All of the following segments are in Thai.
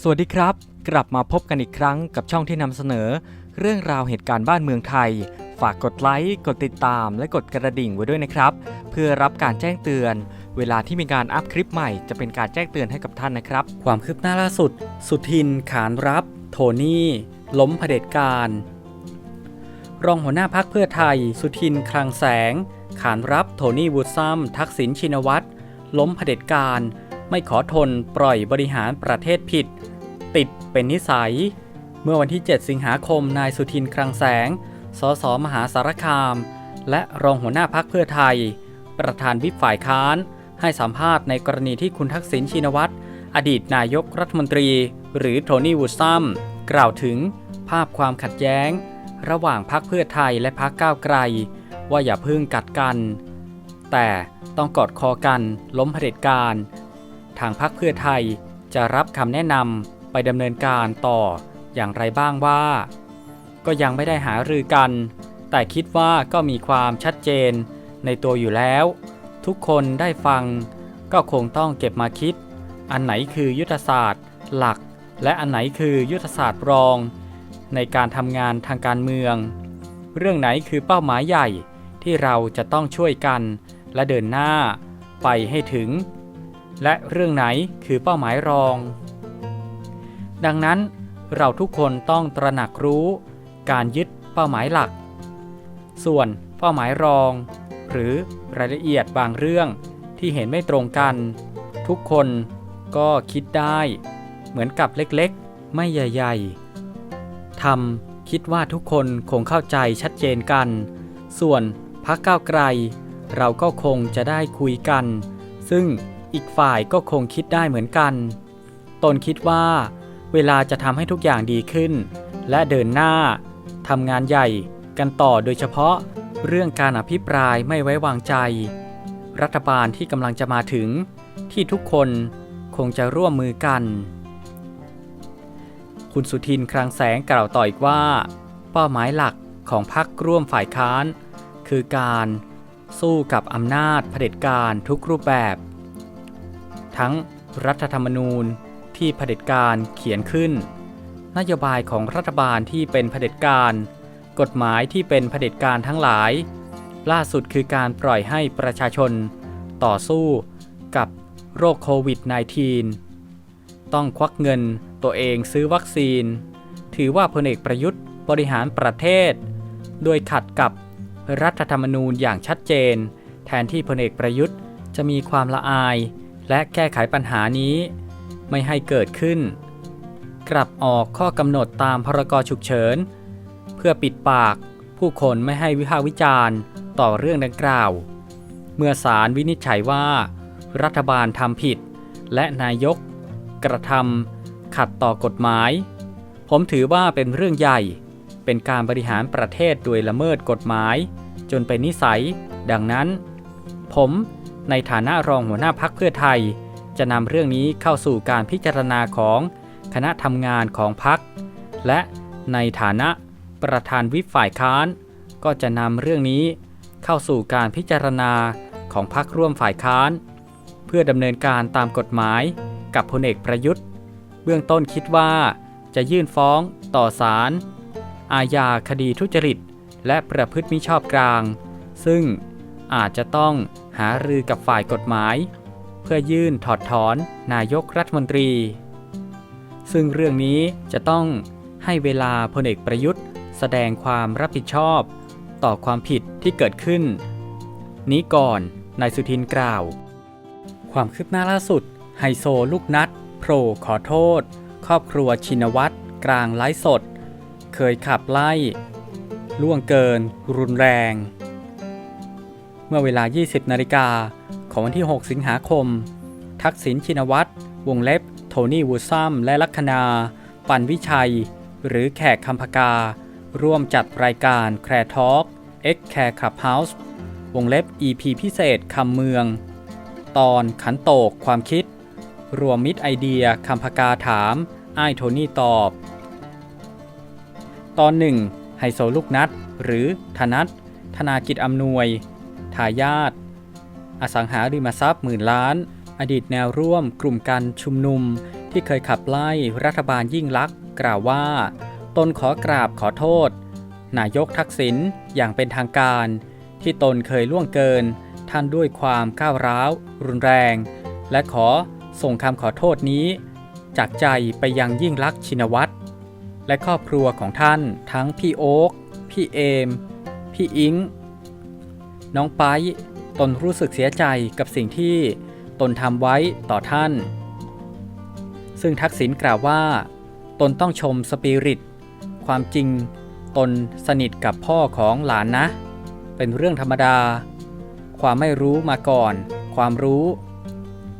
สวัสดีครับ กลับมาพบกันอีกครั้งกับช่องที่นำเสนอ เรื่องราวเหตุการณ์บ้านเมืองไทย ฝากกดไลค์กดติดตาม และกดกระดิ่งไว้ด้วยนะครับ เพื่อรับการแจ้งเตือน เวลาที่มีการอัพคลิปใหม่จะเป็นการแจ้งเตือนให้กับท่านนะครับ ความคืบหน้าล่าสุด สุทิน ขานรับ โทนี่ ล้มเผด็จการ รองหัวหน้าพักเพื่อไทย สุทิน คลังแสง ขานรับโทนี่วูดซัมทักษิณชินวัตรล้มเผด็จการ ไม่ขอทนปล่อยบริหารประเทศผิด ติดเป็นนิสัย เมื่อวันที่ 7 สิงหาคมนายสุทินคลังแสง สสมหาสารคาม และรองหัวหน้าพักเพื่อไทย ประธานวิปฝ่ายค้าน ให้สัมภาษณ์ในกรณีที่คุณทักษิณชินวัตรอดีตนายกรัฐมนตรี หรือโทนี่วูดซัมกล่าวถึงภาพความขัดแย้ง ระหว่างพักเพื่อไทยและพักก้าวไกล ว่าอย่าพึ่งกัดกัน แต่ต้องกอดคอกันล้มเผด็จการ ทางพักเพื่อไทยจะรับคำแนะนำไปดำเนินการต่ออย่างไรบ้างว่า ก็ยังไม่ได้หารือกัน แต่คิดว่าก็มีความชัดเจนในตัวอยู่แล้ว ทุกคนได้ฟัง ก็คงต้องเก็บมาคิด อันไหนคือยุทธศาสตร์ หลัก และอันไหนคือยุทธศาสตร์รอง ในการทำงานทางการเมือง เรื่องไหนคือเป้าหมายใหญ่ที่เราจะต้องช่วยกันและเดินหน้าไปให้ถึง และเรื่องไหนคือเป้าหมายรอง ดังนั้นเราทุกคนต้องตระหนักรู้การยึดเป้าหมายหลัก ส่วนเป้าหมายรอง หรือรายละเอียดบางเรื่องที่เห็นไม่ตรงกัน ทุกคนก็คิดได้ เหมือนกับเล็กๆ ไม่ใหญ่ๆทำคิดว่าทุกคนคงเข้าใจชัดเจนกัน ส่วนพักก้าวไกล เราก็คงจะได้คุยกัน ซึ่ง อีกฝ่ายก็คงคิดได้เหมือนกัน ตนคิดว่า เวลาจะทำให้ทุกอย่างดีขึ้น และเดินหน้าทำงานใหญ่กันต่อโดยเฉพาะเรื่องการอภิปรายไม่ไว้วางใจ รัฐบาลที่กำลังจะมาถึง ที่ทุกคนคงจะร่วมมือกัน คุณสุทินคลังแสงกล่าวต่ออีกว่า เป้าหมายหลักของพรรคร่วมฝ่ายค้าน คือการสู้กับอำนาจเผด็จการทุกรูปแบบ ทั้งรัฐธรรมนูญที่เผด็จการเขียนขึ้น นโยบายของรัฐบาลที่เป็นเผด็จการ กฎหมายที่เป็นเผด็จการทั้งหลาย ล่าสุดคือการปล่อยให้ประชาชน ต่อสู้กับโรคโควิด -19 ต้องควักเงินตัวเองซื้อวัคซีน ถือว่าพลเอกประยุทธ์บริหารประเทศ โดยขัดกับรัฐธรรมนูญอย่างชัดเจน แทนที่พลเอกประยุทธ์จะมีความละอาย และแก้ไขปัญหานี้ไม่ให้เกิดขึ้น กลับออกข้อกำหนดตามพรกฉุกเฉิน เพื่อปิดปากผู้คนไม่ให้วิพากษ์วิจารณ์ต่อเรื่องดังกล่าว เมื่อศาลวินิจฉัยว่า รัฐบาลทำผิด และนายก กระทำขัดต่อกฎหมาย ผมถือว่าเป็นเรื่องใหญ่เป็นการบริหารประเทศโดยละเมิดกฎหมาย จนเป็นนิสัย ดังนั้น ผม ในฐานะรองหัวหน้าพักเพื่อไทย จะนำเรื่องนี้เข้าสู่การพิจารณาของคณะทำงานของพัก และในฐานะประธานวิปฝ่ายค้าน ก็จะนำเรื่องนี้เข้าสู่การพิจารณาของพักร่วมฝ่ายค้าน เพื่อดำเนินการตามกฎหมายกับพลเอกประยุทธ์ เบื้องต้นคิดว่าจะยื่นฟ้องต่อศาลอาญาคดีทุจริต และประพฤติมิชอบกลาง ซึ่ง อาจจะต้องหารือกับฝ่ายกฎหมาย เพื่อยื่นถอดถอนนายกรัฐมนตรี ซึ่งเรื่องนี้จะต้องให้เวลาพลเอกประยุทธ์ แสดงความรับผิดชอบ ต่อความผิดที่เกิดขึ้น นี้ก่อนนายสุทินกล่าว ความคืบหน้าล่าสุด ไฮโซลูกนัดโผล่ขอโทษ ครอบครัวชินวัตรกลางไลฟ์สด เคยขับไล่ ล่วงเกิน รุนแรง มื่อเวลา 20 นาฬิกาของวันที่ 6 สิงหาคม ทักษิณชินวัตร วงเล็บ โทนี่วูซัม และลัคนา ปันวิชัย หรือแขกคำพกา ร่วมจัดรายการแคร์ทอล์ก X Care Clubhouse วงเล็บ EP พิเศษคำเมือง ตอนขันโตกความคิด รวมมิตรไอเดียคำพกาถามอ้ายโทนี่ตอบ ตอนหนึ่งไฮโซลูกนัด หรือธนัทธนากิจอำนวย ทายาทอสังหาริมทรัพย์หมื่นล้าน อดีตแนวร่วมกลุ่มการชุมนุม ที่เคยขับไล่รัฐบาลยิ่งลักษณ์กล่าวว่า ตนขอกราบขอโทษ นายกทักษิณอย่างเป็นทางการ ที่ตนเคยล่วงเกิน ท่านด้วยความก้าวร้าว รุนแรง และขอส่งคำขอโทษนี้ จากใจไปยังยิ่งลักษณ์ชินวัตรและครอบครัวของท่านทั้งพี่โอ๊คพี่เอม พี่อิง น้องไปตนรู้สึกเสียใจกับสิ่งที่ตนทำไว้ต่อท่าน ซึ่งทักษิณกล่าวว่า ตนต้องชมสปิริต ความจริง ตนสนิทกับพ่อของหลานนะ เป็นเรื่องธรรมดา ความไม่รู้มาก่อน ความรู้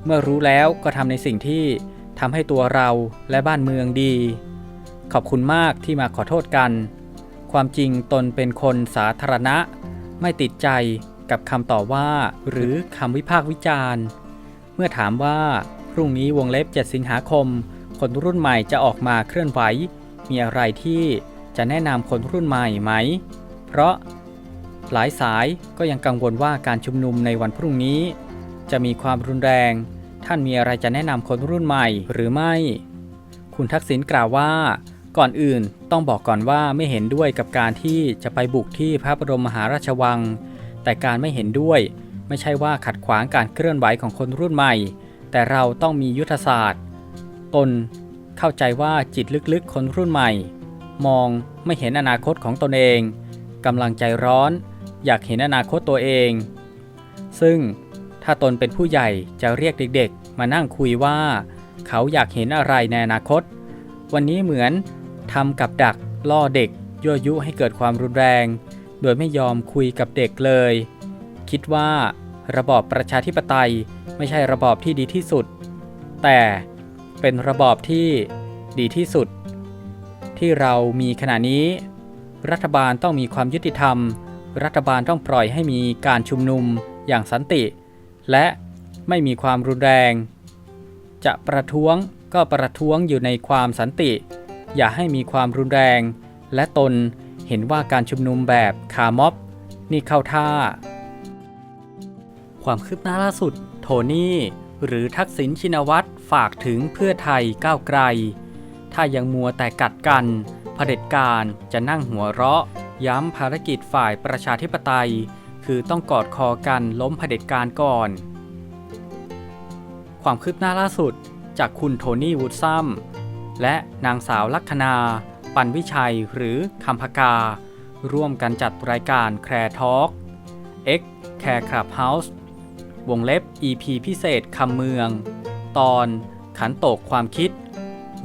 เมื่อรู้แล้วก็ทำในสิ่งที่ทำให้ตัวเราและบ้านเมืองดี ขอบคุณมากที่มาขอโทษกัน ความจริงตนเป็นคนสาธารณะ ไม่ติดใจกับคำต่อว่า หรือคำวิพากษ์วิจารณ์ เมื่อถามว่าพรุ่งนี้วงเล็บ 7 สิงหาคม คนรุ่นใหม่จะออกมาเคลื่อนไหว มีอะไรที่จะแนะนำคนรุ่นใหม่ไหม เพราะหลายสายก็ยังกังวลว่าการชุมนุมในวันพรุ่งนี้ จะมีความรุนแรง ท่านมีอะไรจะแนะนำคนรุ่นใหม่หรือไม่ คุณทักษิณกล่าวว่า ก่อนอื่นต้องบอกก่อนว่าไม่เห็นด้วยกับการที่จะไปบุกที่พระบรมมหาราชวัง แต่การไม่เห็นด้วย ไม่ใช่ว่าขัดขวางการเคลื่อนไหวของคนรุ่นใหม่ แต่เราต้องมียุทธศาสตร์ ตนเข้าใจว่าจิตลึกๆ คนรุ่นใหม่ มองไม่เห็นอนาคตของตนเองกำลังใจร้อน อยากเห็นอนาคตตัวเอง ซึ่งถ้าตนเป็นผู้ใหญ่จะเรียกเด็กๆ มานั่งคุยว่า เขาอยากเห็นอะไรในอนาคต วันนี้เหมือน ทำกับดักล่อเด็กยั่วยุให้เกิดความรุนแรง โดยไม่ยอมคุยกับเด็กเลย คิดว่าระบอบประชาธิปไตยไม่ใช่ระบอบที่ดีที่สุด แต่เป็นระบอบที่ดีที่สุด ที่เรามีขณะนี้ รัฐบาลต้องมีความยุติธรรม รัฐบาลต้องปล่อยให้มีการชุมนุมอย่างสันติ และไม่มีความรุนแรง จะประท้วงก็ประท้วงอยู่ในความสันติ อย่าให้มีความรุนแรง และตนเห็นว่าการชุมนุมแบบคาร์ม็อบ นี่เข้าท่า ความคืบหน้าล่าสุด โทนี่ หรือทักษิณชินวัตรฝากถึงเพื่อไทยก้าวไกล ถ้ายังมัวแต่กัดกันเผด็จการจะนั่งหัวเราะ ย้ำภารกิจฝ่ายประชาธิปไตย คือต้องกอดคอกันล้มเผด็จการก่อน ความคืบหน้าล่าสุดจากคุณโทนี่วูดซัม และนางสาวลัคนา ปันวิชัยหรือคำพกา ร่วมกันจัดรายการแคร์ทอล์ก X แคร์คลับเฮาส์วงเล็บ EP พิเศษคำเมือง ตอนขันโตกความคิด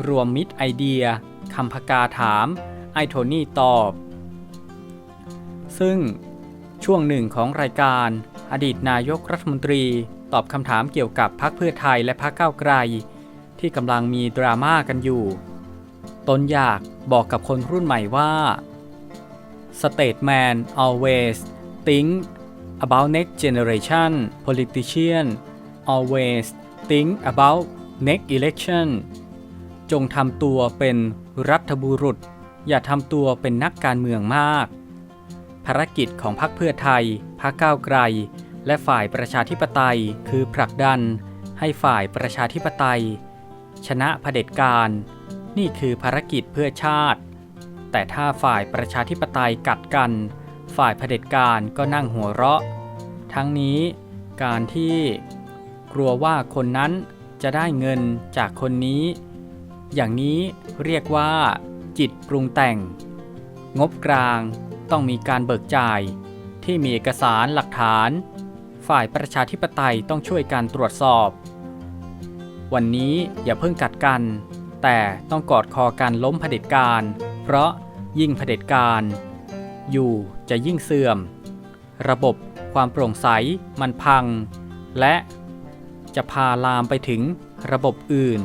รวมมิตรไอเดียคำพกาถาม ไอโทนี่ตอบ ซึ่งช่วงหนึ่งของรายการ อดีตนายกรัฐมนตรี ตอบคำถามเกี่ยวกับพรรคเพื่อไทยและพรรคก้าวไกล ที่กำลังมีดราม่ากันอยู่ ตนอยากบอกกับคนรุ่นใหม่ว่า Stateman always think about next generation politician always think about next election จงทำตัวเป็นรัฐบุรุษ อย่าทำตัวเป็นนักการเมืองมาก ภารกิจของพรรคเพื่อไทย พรรคก้าวไกล และฝ่ายประชาธิปไตยคือผลักดันให้ฝ่ายประชาธิปไตย ชนะเผด็จการ นี่คือภารกิจเพื่อชาติ แต่ถ้าฝ่ายประชาธิปไตยกัดกัน ฝ่ายเผด็จการก็นั่งหัวเราะ ทั้งนี้การที่กลัวว่าคนนั้นจะได้เงินจากคนนี้ อย่างนี้เรียกว่า จิตปรุงแต่ง งบกลางต้องมีการเบิกจ่ายที่มีเอกสารหลักฐาน ฝ่ายประชาธิปไตยต้องช่วยการตรวจสอบ วันนี้อย่าเพิ่งกัดกัน แต่ต้องกอดคอกันล้มเผด็จการ เพราะยิ่งเผด็จการ อยู่จะยิ่งเสื่อม ระบบความโปร่งใสมันพัง และจะพาลามไปถึงระบบอื่น